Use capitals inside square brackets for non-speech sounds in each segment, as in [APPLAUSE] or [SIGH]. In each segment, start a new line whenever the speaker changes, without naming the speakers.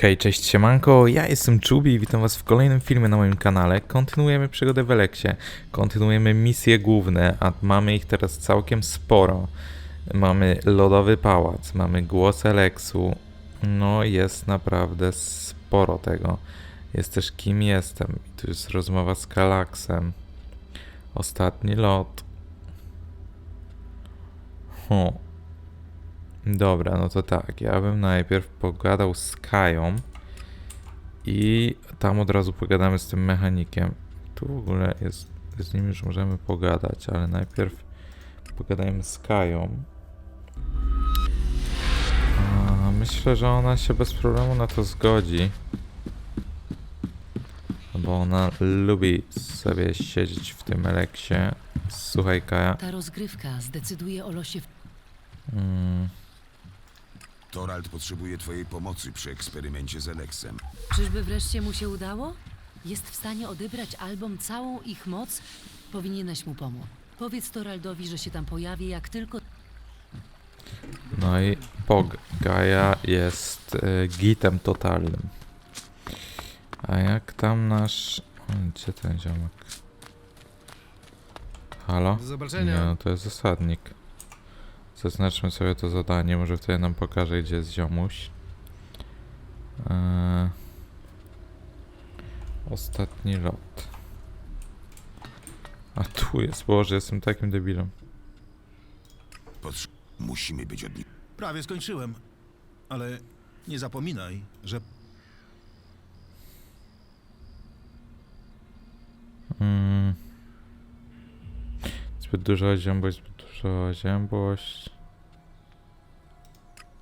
Hej, cześć siemanko, ja jestem Czubi i witam was w kolejnym filmie na moim kanale. Kontynuujemy przygodę w Eleksie, kontynuujemy misje główne, a mamy ich teraz całkiem sporo. Mamy Lodowy Pałac, mamy Głos Eleksu, no jest naprawdę sporo tego. Jest też Kim Jestem, i tu jest rozmowa z Kalaksem. Ostatni lot. Huh. Dobra, no to tak. Ja bym najpierw pogadał z Kają i tam od razu pogadamy z tym mechanikiem. Tu w ogóle jest z nim już możemy pogadać, ale najpierw pogadajmy z Kają. A, myślę, że ona się bez problemu na to zgodzi. Bo ona lubi sobie siedzieć w tym eleksie. Słuchaj, Kaja.
Ta rozgrywka zdecyduje o losie.
Mm,
Torald potrzebuje twojej pomocy przy eksperymencie z Eleksem.
Czyżby wreszcie mu się udało? Jest w stanie odebrać album całą ich moc? Powinieneś mu pomóc. Powiedz Toraldowi, że się tam pojawi, jak tylko.
No i Pog Gaia jest y, gitem totalnym. A jak tam nasz... o, Gdzie ten ziomek? Halo?
Do zobaczenia.
Nie, no to jest zasadnik. Zaznaczmy sobie to zadanie, może wtedy nam pokaże, gdzie jest ziomuś. Eee, ostatni lot. A tu jest, Boże, jestem takim debilem.
Musimy być od nich.
Prawie skończyłem. Ale nie zapominaj, że
Mm. Zbyt duża ziębość, zbyt.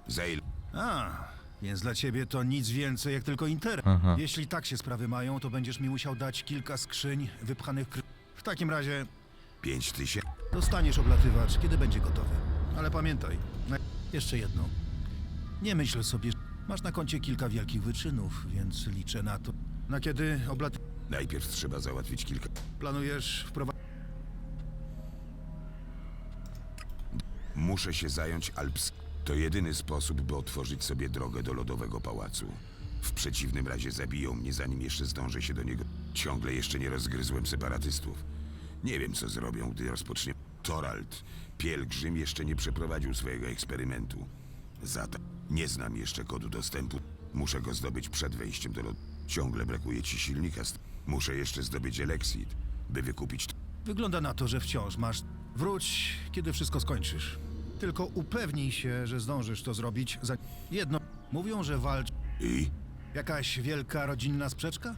Za ile?
A, więc dla ciebie to nic więcej jak tylko interes.
Aha.
Jeśli tak się sprawy mają, to będziesz mi musiał dać kilka skrzyń wypchanych kry... W takim razie
Pięć tysięcy?
dostaniesz oblatywacz, kiedy będzie gotowy. Ale pamiętaj, na... jeszcze jedno. Nie myśl sobie, że masz na koncie kilka wielkich wyczynów, więc liczę na to. Na kiedy oblat...
Najpierw trzeba załatwić kilka.
planujesz wprowadzić...
Muszę się zająć Alps. To jedyny sposób, by otworzyć sobie drogę do Lodowego Pałacu. W przeciwnym razie zabiją mnie, zanim jeszcze zdążę się do niego. Ciągle jeszcze nie rozgryzłem separatystów. Nie wiem, co zrobią, gdy rozpocznie. Torald, pielgrzym jeszcze nie przeprowadził swojego eksperymentu. Zatem nie znam jeszcze kodu dostępu. Muszę go zdobyć przed wejściem do lodu. Ciągle brakuje ci silnika. Muszę jeszcze zdobyć Elexit, by wykupić
Wygląda na to, że wciąż masz. Wróć, kiedy wszystko skończysz. Tylko upewnij się, że zdążysz to zrobić za. Jedno. Mówią, że walcz.
I?
Jakaś wielka rodzinna sprzeczka?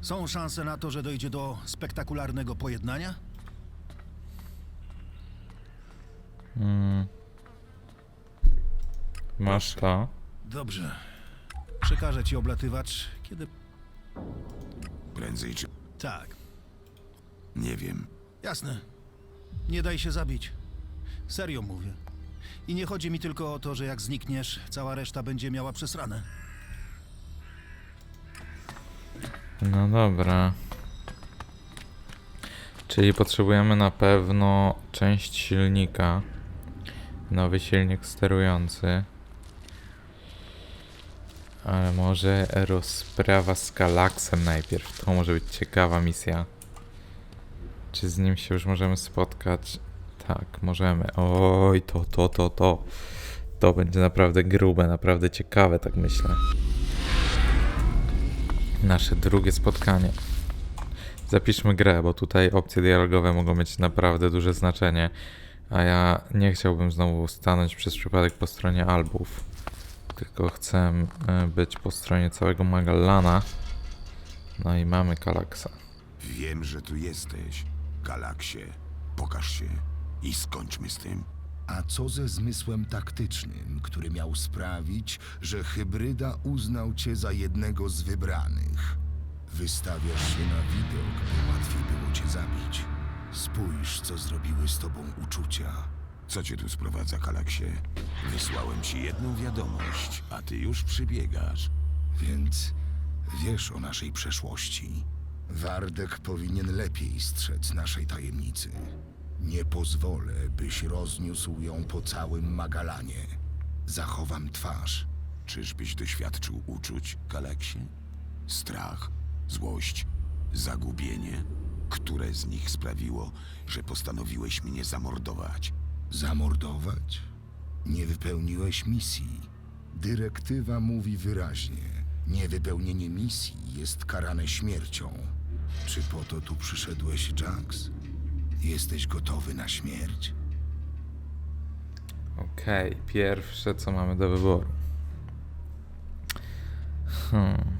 Są szanse na to, że dojdzie do spektakularnego pojednania?
Mm. Masz to.
Dobrze. Przekażę ci oblatywacz, kiedy.
Prędzej czy...
Tak,
Nie wiem.
jasne. Nie daj się zabić. Serio mówię. I nie chodzi mi tylko o to, że jak znikniesz, cała reszta będzie miała przesrane.
No dobra. Czyli potrzebujemy na pewno część silnika. Nowy silnik sterujący. Ale może rozprawa z Galaksem najpierw. To może być ciekawa misja. Czy z nim się już możemy spotkać? Tak, możemy. Oj, to, to, to, to. To będzie naprawdę grube, naprawdę ciekawe, tak myślę. Nasze drugie spotkanie. Zapiszmy grę, bo tutaj opcje dialogowe mogą mieć naprawdę duże znaczenie. A ja nie chciałbym znowu stanąć przez przypadek po stronie albów. Tylko chcę e, być po stronie całego Magallana. No i mamy Kalaksa.
Wiem, że tu jesteś. Galaksie, pokaż się i skończmy z tym.
A co ze zmysłem taktycznym, który miał sprawić, że hybryda uznał cię za jednego z wybranych? Wystawiasz się na widok, by łatwiej było cię zabić. Spójrz, co zrobiły z tobą uczucia.
Co cię tu sprowadza, Galaksie? Wysłałem ci jedną wiadomość, a ty już przybiegasz.
Więc wiesz o naszej przeszłości. Wardek powinien lepiej strzec naszej tajemnicy. Nie pozwolę, byś rozniósł ją po całym Magalanie. Zachowam twarz.
Czyżbyś doświadczył uczuć, Galaksie? Strach, złość, zagubienie? Które z nich sprawiło, że postanowiłeś mnie zamordować?
Zamordować? Nie wypełniłeś misji. Dyrektywa mówi wyraźnie: niewypełnienie misji jest karane śmiercią. Czy po to tu przyszedłeś, Jax? Jesteś gotowy na śmierć?
Okej, pierwsze co mamy do wyboru. Hmm.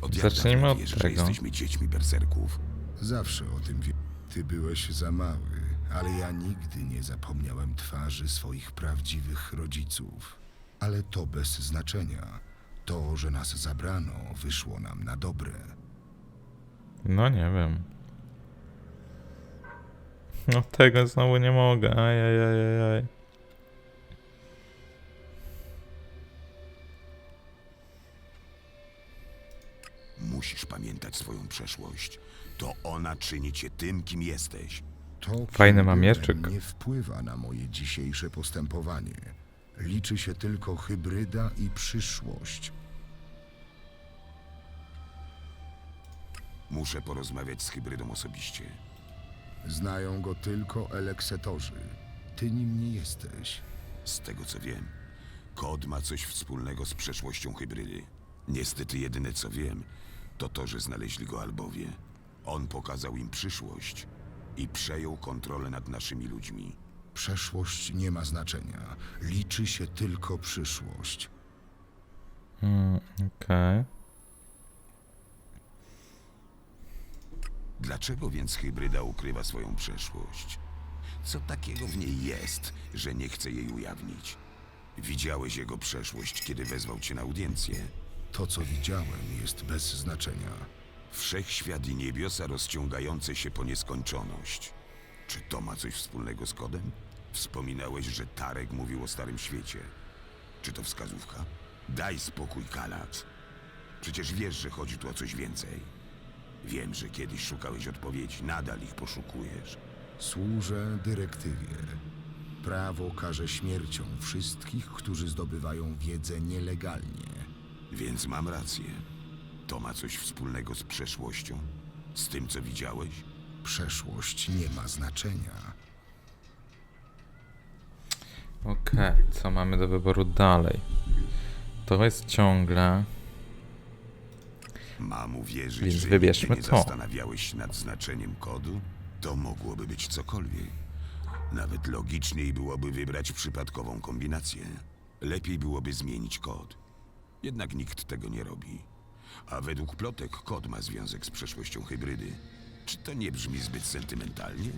Od jak
Zacznijmy od
wiesz,
tego.
że jesteśmy dziećmi berserków?
Zawsze o tym wie. Ty byłeś za mały, ale ja nigdy nie zapomniałem twarzy swoich prawdziwych rodziców. Ale to bez znaczenia. To, że nas zabrano, wyszło nam na dobre.
No nie wiem. No tego znowu nie mogę. Ajajajajaj.
Musisz pamiętać swoją przeszłość. To ona czyni cię tym, kim jesteś.
To
Fajny
kim
ma
byłem,
mieczyk.
Nie wpływa na moje dzisiejsze postępowanie. Liczy się tylko hybryda i przyszłość.
Muszę porozmawiać z hybrydą osobiście.
Znają go tylko eleksetorzy. Ty nim nie jesteś.
Z tego co wiem, kod ma coś wspólnego z przeszłością hybrydy. Niestety jedyne co wiem, to to, że znaleźli go albowie. On pokazał im przyszłość i przejął kontrolę nad naszymi ludźmi.
Przeszłość nie ma znaczenia. Liczy się tylko przyszłość.
Hmm, Okej.
Dlaczego więc hybryda ukrywa swoją przeszłość? Co takiego w niej jest, że nie chce jej ujawnić? Widziałeś jego przeszłość, kiedy wezwał cię na audiencję.
To, co widziałem, jest bez znaczenia.
Wszechświat i niebiosa rozciągające się po nieskończoność. Czy to ma coś wspólnego z kodem? Wspominałeś, że Tarek mówił o Starym Świecie. Czy to wskazówka? Daj spokój, Kalac. Przecież wiesz, że chodzi tu o coś więcej. Wiem, że kiedyś szukałeś odpowiedzi, nadal ich poszukujesz.
Służę dyrektywie. Prawo karze śmiercią wszystkich, którzy zdobywają wiedzę nielegalnie.
Więc mam rację. To ma coś wspólnego z przeszłością? Z tym, co widziałeś?
Przeszłość nie ma znaczenia.
Okej, co mamy do wyboru dalej? To jest ciągle.
Mam uwierzyć,
Więc
że
wybierzmy
nigdy nie
to.
zastanawiałeś się nad znaczeniem kodu? To mogłoby być cokolwiek. Nawet logiczniej byłoby wybrać przypadkową kombinację. Lepiej byłoby zmienić kod. Jednak nikt tego nie robi. A według plotek kod ma związek z przeszłością hybrydy. Czy to nie brzmi zbyt sentymentalnie?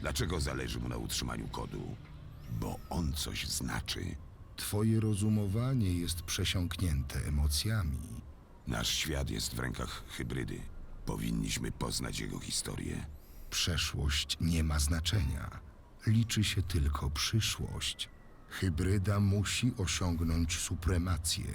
Dlaczego zależy mu na utrzymaniu kodu? Bo on coś znaczy.
Twoje rozumowanie jest przesiąknięte emocjami.
Nasz świat jest w rękach hybrydy. Powinniśmy poznać jego historię.
Przeszłość nie ma znaczenia. Liczy się tylko przyszłość. Hybryda musi osiągnąć supremację.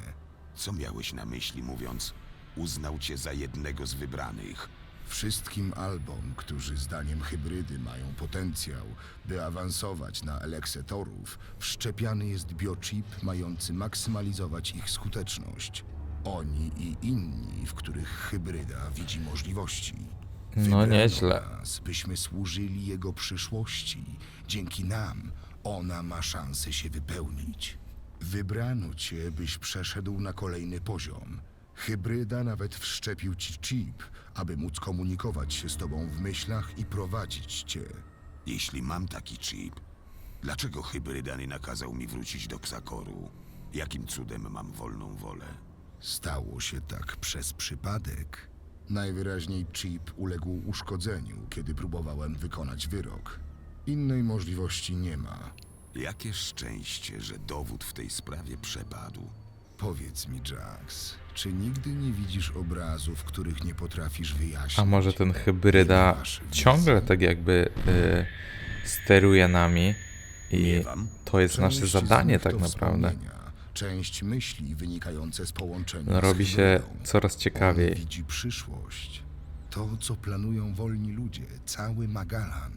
Co miałeś na myśli, mówiąc, uznał cię za jednego z wybranych?
Wszystkim albom, którzy zdaniem hybrydy mają potencjał, by awansować na eleksetorów, wszczepiany jest biochip mający maksymalizować ich skuteczność. Oni i inni, w których hybryda widzi możliwości.
No
Wybrano
nieźle.
Nas, byśmy służyli jego przyszłości. Dzięki nam ona ma szansę się wypełnić. Wybrano cię, byś przeszedł na kolejny poziom. Hybryda nawet wszczepił ci chip, aby móc komunikować się z tobą w myślach i prowadzić cię.
Jeśli mam taki chip, dlaczego hybryda nie nakazał mi wrócić do Ksakoru? Jakim cudem mam wolną wolę?
Stało się tak przez przypadek. Najwyraźniej chip uległ uszkodzeniu, kiedy próbowałem wykonać wyrok. Innej możliwości nie ma.
Jakie szczęście, że dowód w tej sprawie przepadł.
Powiedz mi, Jax, czy nigdy nie widzisz obrazów, których nie potrafisz wyjaśnić?
A może ten hybryda ciągle tak jakby y, steruje nami i
Miewam.
to jest nasze
Część z
zadanie tak naprawdę.
wspomnienia, Część myśli wynikające z połączenia
No,
z
robi się
hybrydą.
coraz
On
ciekawiej.
widzi przyszłość. To, co planują wolni ludzie, cały Magalan.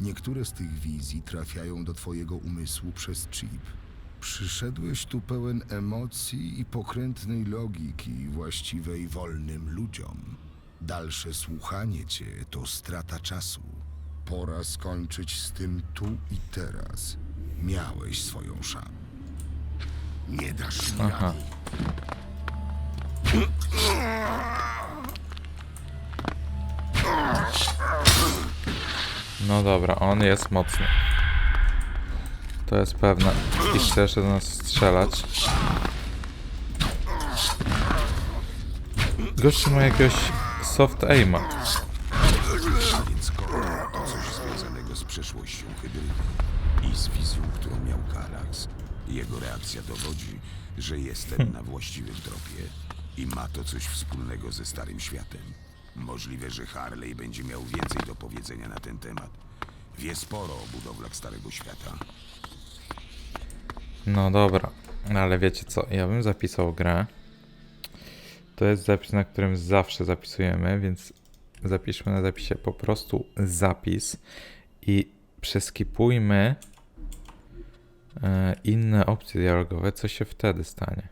Niektóre z tych wizji trafiają do twojego umysłu przez chip. Przyszedłeś tu pełen emocji i pokrętnej logiki właściwej wolnym ludziom. Dalsze słuchanie cię to strata czasu. Pora skończyć z tym tu i teraz. Miałeś swoją szansę. Nie dasz mi
Aha.
rady.
No dobra, on jest mocny. To jest pewne. I chce jeszcze do nas strzelać. Gościu ma jakiegoś soft aima.
A więc Kod to coś związanego z przeszłością hybrydy i z wizją, którą miał Kalax. Jego reakcja dowodzi, że jestem na właściwym tropie i ma to coś wspólnego ze Starym Światem. Możliwe, że Harley będzie miał więcej do powiedzenia na ten temat. Wie sporo o budowlach Starego Świata.
No dobra, ale wiecie co, ja bym zapisał grę. To jest zapis, na którym zawsze zapisujemy, więc zapiszmy na zapisie po prostu zapis i przeskipujmy inne opcje dialogowe, co się wtedy stanie.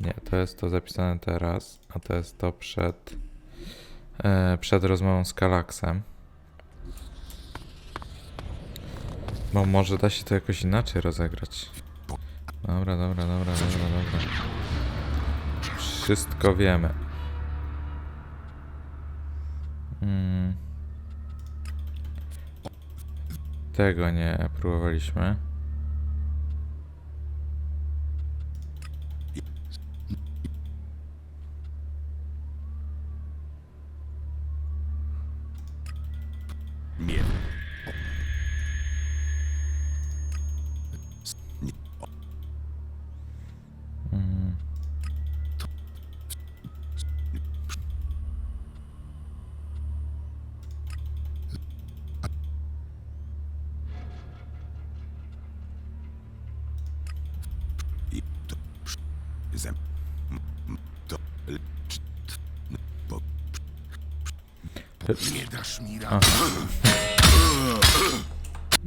Nie, to jest to zapisane teraz, a to jest to przed, e, przed rozmową z Kalaksem. Bo może da się to jakoś inaczej rozegrać. Dobra, dobra, dobra, dobra, dobra. Wszystko wiemy. Mm. Tego nie próbowaliśmy.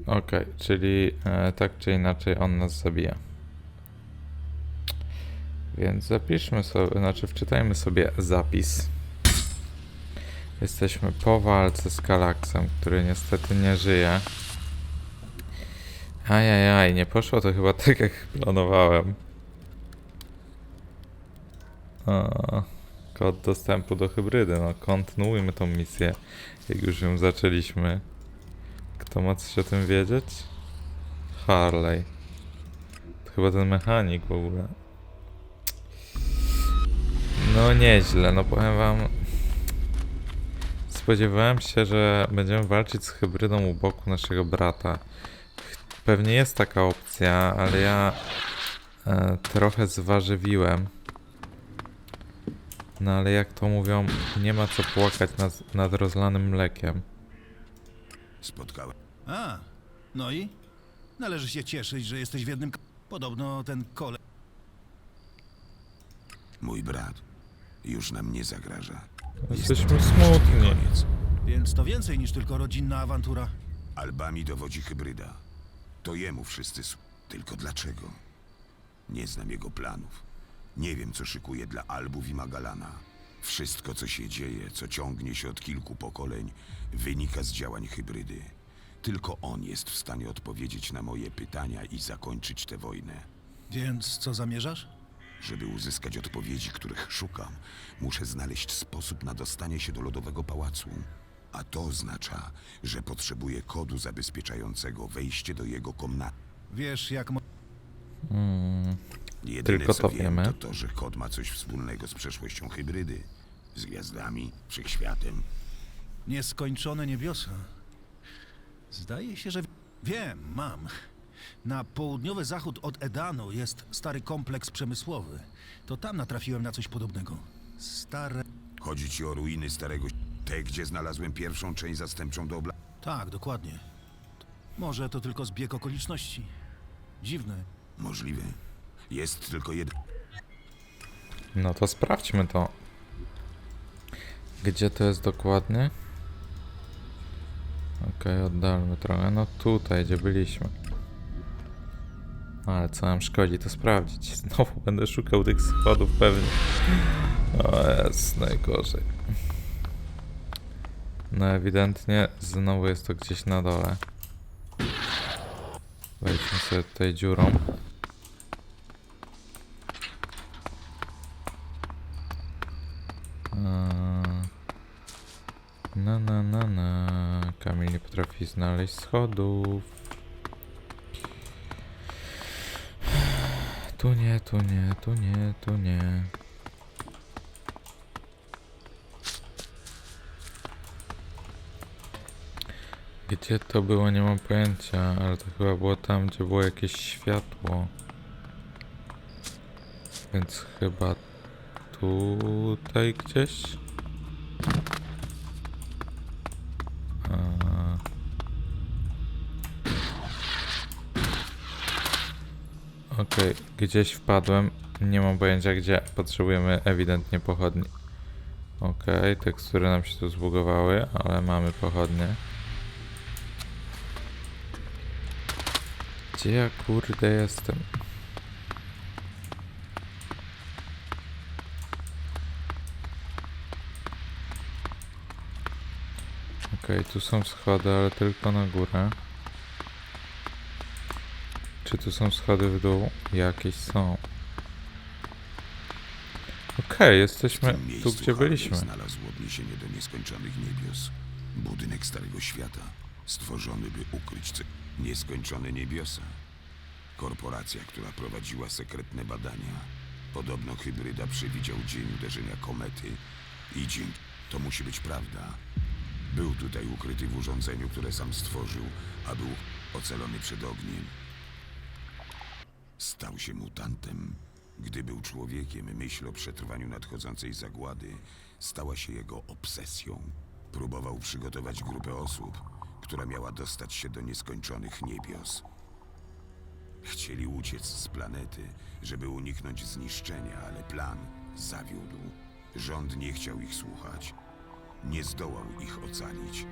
Okej, czyli e, tak czy inaczej on nas zabija. Więc zapiszmy sobie, znaczy wczytajmy sobie zapis. Jesteśmy po walce z Kalaksem, który niestety nie żyje. Ajajaj, nie poszło to chyba tak jak planowałem. O, kod dostępu do hybrydy, no kontynuujmy tą misję, jak już ją zaczęliśmy. Kto ma coś o tym wiedzieć? Harley. To chyba ten mechanik w ogóle. No nieźle, no powiem wam. Spodziewałem się, że będziemy walczyć z hybrydą u boku naszego brata. Pewnie jest taka opcja, ale ja e, trochę zwarzywiłem. No ale jak to mówią, nie ma co płakać nad, nad rozlanym mlekiem.
Spotkałem.
A, no i? Należy się cieszyć, że jesteś w jednym... k- Podobno ten kole...
Mój brat już nam nie zagraża.
Jesteśmy smutni.
Koniec.
Więc to więcej niż tylko rodzinna awantura.
Albami dowodzi hybryda. To jemu wszyscy s- Tylko dlaczego? Nie znam jego planów. Nie wiem, co szykuje dla Albów i Magalana. Wszystko, co się dzieje, co ciągnie się od kilku pokoleń, wynika z działań hybrydy. Tylko on jest w stanie odpowiedzieć na moje pytania i zakończyć tę wojnę.
Więc co zamierzasz?
Żeby uzyskać odpowiedzi, których szukam, muszę znaleźć sposób na dostanie się do Lodowego Pałacu. A to oznacza, że potrzebuję kodu zabezpieczającego wejście do jego komnaty.
Wiesz, jak... Mo...
Mm,
Jedyne
Tylko
co
to
wiem,
wiemy.
to to, że kod ma coś wspólnego z przeszłością hybrydy. Z gwiazdami, wszechświatem.
Nieskończone niebiosa. Zdaje się, że... Wiem, mam. Na południowy zachód od Edanu jest stary kompleks przemysłowy. To tam natrafiłem na coś podobnego. Stare...
Chodzi ci o ruiny starego... Te, gdzie znalazłem pierwszą część zastępczą do obla...
Tak, dokładnie. Może to tylko zbieg okoliczności. Dziwne.
Możliwe. Jest tylko jeden...
no to sprawdźmy to. Gdzie to jest dokładnie? Okej, oddalmy trochę. No tutaj, gdzie byliśmy. Ale co nam szkodzi to sprawdzić. [LAUGHS] Znowu będę szukał tych schodów pewnie. O jest, najgorzej. No ewidentnie znowu jest to gdzieś na dole. Wejdźmy sobie tutaj dziurą. Na na na na. Kamil nie potrafi znaleźć schodów. Tu nie, tu nie, tu nie, tu nie. Gdzie to było, nie mam pojęcia, ale to chyba było tam, gdzie było jakieś światło. Więc chyba tutaj gdzieś. Gdzieś wpadłem. Nie mam pojęcia gdzie. Potrzebujemy ewidentnie pochodni. Okej, tekstury nam się tu zbugowały, ale mamy pochodnie. Gdzie ja kurde jestem? Okej, tu są schody, ale tylko na górę. Czy tu są schody w dół? Jakieś są. Okej, jesteśmy
W tym
tu,
miejscu
gdzie byliśmy.
znalazł odniesienie do nieskończonych niebios. Budynek Starego Świata, stworzony by ukryć ce- nieskończone niebiosa. Korporacja, która prowadziła sekretne badania. Podobno hybryda przewidział dzień uderzenia komety i dzień... To musi być prawda. Był tutaj ukryty w urządzeniu, które sam stworzył, a był ocalony przed ogniem. Stał się mutantem. Gdy był człowiekiem, myśl o przetrwaniu nadchodzącej zagłady stała się jego obsesją. Próbował przygotować grupę osób, która miała dostać się do nieskończonych niebios. Chcieli uciec z planety, żeby uniknąć zniszczenia, ale plan zawiódł. Rząd nie chciał ich słuchać. Nie zdołał ich ocalić.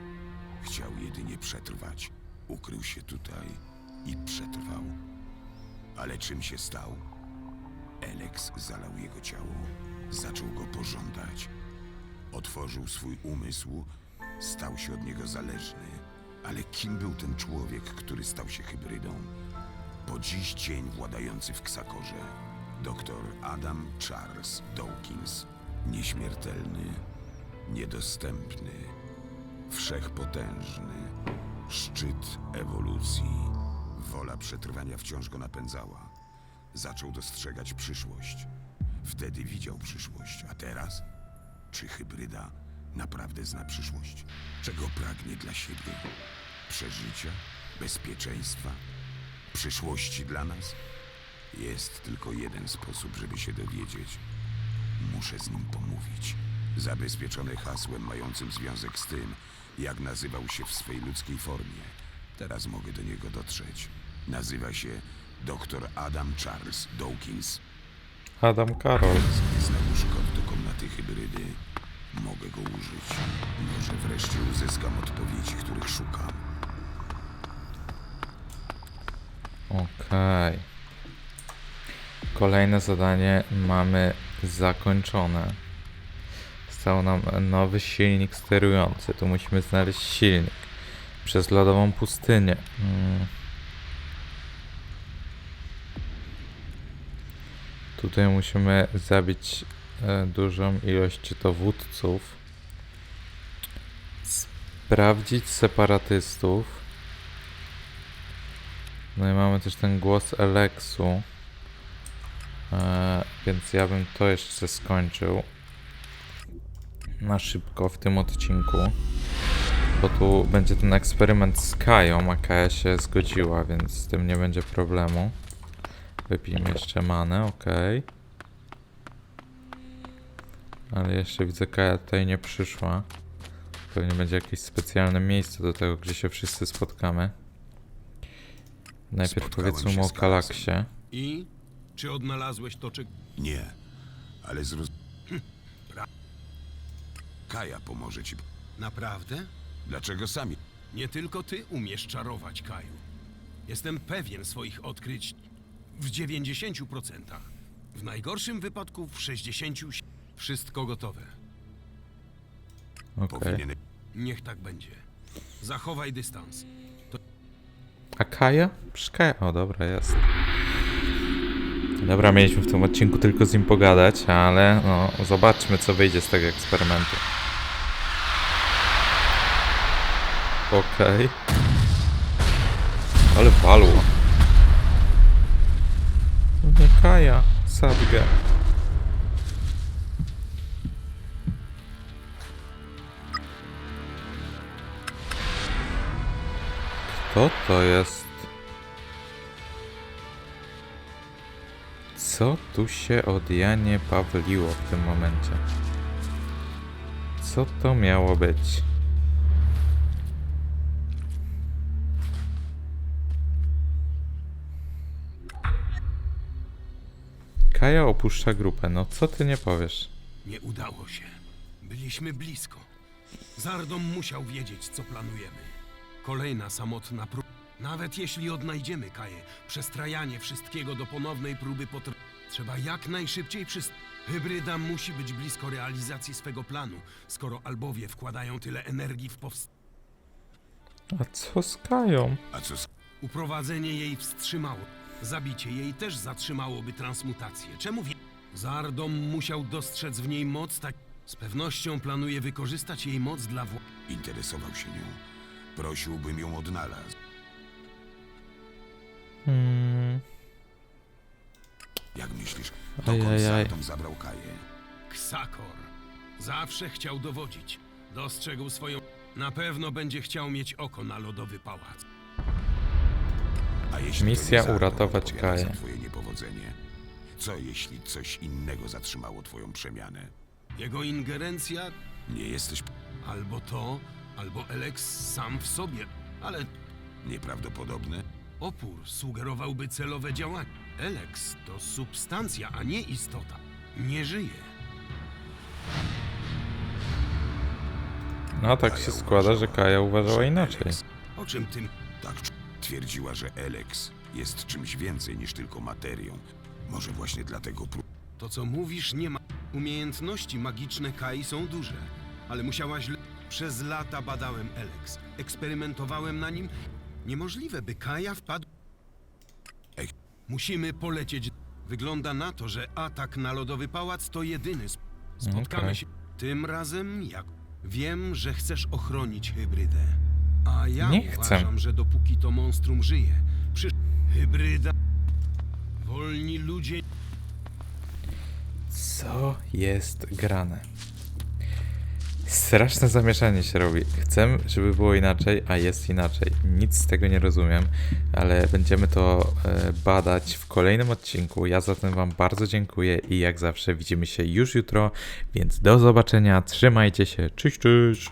Chciał jedynie przetrwać. Ukrył się tutaj i przetrwał. Ale czym się stał? Alex zalał jego ciało. Zaczął go pożądać. Otworzył swój umysł, stał się od niego zależny. Ale kim był ten człowiek, który stał się hybrydą? Po dziś dzień władający w Ksakorze. Doktor Adam Charles Dawkins. Nieśmiertelny, niedostępny, wszechpotężny. Szczyt ewolucji. Wola przetrwania wciąż go napędzała. Zaczął dostrzegać przyszłość. Wtedy widział przyszłość, a teraz? Czy hybryda naprawdę zna przyszłość? Czego pragnie dla siebie? Przeżycia? Bezpieczeństwa? Przyszłości dla nas? Jest tylko jeden sposób, żeby się dowiedzieć. Muszę z nim pomówić. Zabezpieczone hasłem mającym związek z tym, jak nazywał się w swej ludzkiej formie. Teraz mogę do niego dotrzeć. Nazywa się dr Adam Charles Dawkins.
Adam Karol.
Znowu szkod do komnaty hybrydy. Mogę go użyć. Może wreszcie uzyskam odpowiedzi, których szukam.
Okej. Kolejne zadanie mamy zakończone. Został nam nowy silnik sterujący. Tu musimy znaleźć silnik. Przez lodową pustynię. Mm. Tutaj musimy zabić e, dużą ilość dowódców. Sprawdzić separatystów. No i mamy też ten głos Aleksu. E, więc ja bym to jeszcze skończył. Na szybko w tym odcinku. Bo tu będzie ten eksperyment z Kają, a Kaja się zgodziła, więc z tym nie będzie problemu. Wypijmy jeszcze manę, ok. Ale jeszcze widzę, Kaja tutaj nie przyszła. Pewnie będzie jakieś specjalne miejsce do tego, gdzie się wszyscy spotkamy. Najpierw
Spotkałem
powiedzmy
się
mu o
z.
Kalaksie.
I? Czy odnalazłeś to, czy...
Nie, ale zroz... Kaja pomoże ci.
Naprawdę?
Dlaczego sami?
Nie tylko ty umiesz czarować, Kaju. Jestem pewien swoich odkryć w 90%. W najgorszym wypadku w 60%. Wszystko gotowe.
Okej.
Powinieneś...
Niech tak będzie. Zachowaj dystans.
A Kaja? Przy Kaja. O, dobra, jest. Dobra, mieliśmy w tym odcinku tylko z nim pogadać, ale no, zobaczmy, co wyjdzie z tego eksperymentu. Okej. Ale walło. No Nie Kaja, sadgę. Kto to jest? Co tu się od Janie Pawliło w tym momencie? Co to miało być? Kaja opuszcza grupę. No co ty nie powiesz?
Nie udało się. Byliśmy blisko. Zardom musiał wiedzieć, co planujemy. Kolejna samotna próba. Nawet jeśli odnajdziemy Kaję, przestrajanie wszystkiego do ponownej próby potr... Trzeba jak najszybciej przyst... Hybryda musi być blisko realizacji swego planu, skoro albowie wkładają tyle energii w powst...
A co z Kają?
A co z...
Uprowadzenie jej wstrzymało. Zabicie jej też zatrzymałoby transmutację. Czemu wie... Zardom musiał dostrzec w niej moc tak... Z pewnością planuje wykorzystać jej moc dla wła...
Interesował się nią. Prosiłbym ją odnalazł.
Hmm.
Jak myślisz, dokąd
Ajajaj.
Zardom zabrał Kaję?
Ksakor. Zawsze chciał dowodzić. Dostrzegł swoją... Na pewno będzie chciał mieć oko na lodowy pałac.
A jeśli to
Misja
nie
uratować
za
Kaję.
twoje niepowodzenie? Co jeśli coś innego zatrzymało twoją przemianę?
Jego ingerencja
Nie jesteś
albo to, albo Elex sam w sobie. Ale
nieprawdopodobny?
opór sugerowałby celowe działanie. Elex to substancja, a nie istota. Nie żyje.
No tak się składa, że Kaja uważała inaczej.
Alex-
O czym tym...
Tak, twierdziła, że Elex jest czymś więcej niż tylko materią. Może właśnie dlatego pró-
To, co mówisz, nie ma. Umiejętności magiczne Kai są duże, ale musiałaś. Le... Przez lata badałem Elex. Eksperymentowałem na nim. Niemożliwe, by Kaja wpadł.
Ej.
Musimy polecieć. Wygląda na to, że atak na lodowy pałac to jedyny. sp- Spotkamy
Okej.
się. Tym razem jak. Wiem, że chcesz ochronić hybrydę. A ja
Nie chcę.
uważam, że dopóki to monstrum żyje, przy. Hybryda. Wolni ludzie
Co jest grane? Straszne zamieszanie się robi. Chcę, żeby było inaczej, a jest inaczej. Nic z tego nie rozumiem, ale będziemy to e, badać w kolejnym odcinku. Ja zatem Wam bardzo dziękuję i jak zawsze widzimy się już jutro, więc do zobaczenia. Trzymajcie się. Cześć, cześć.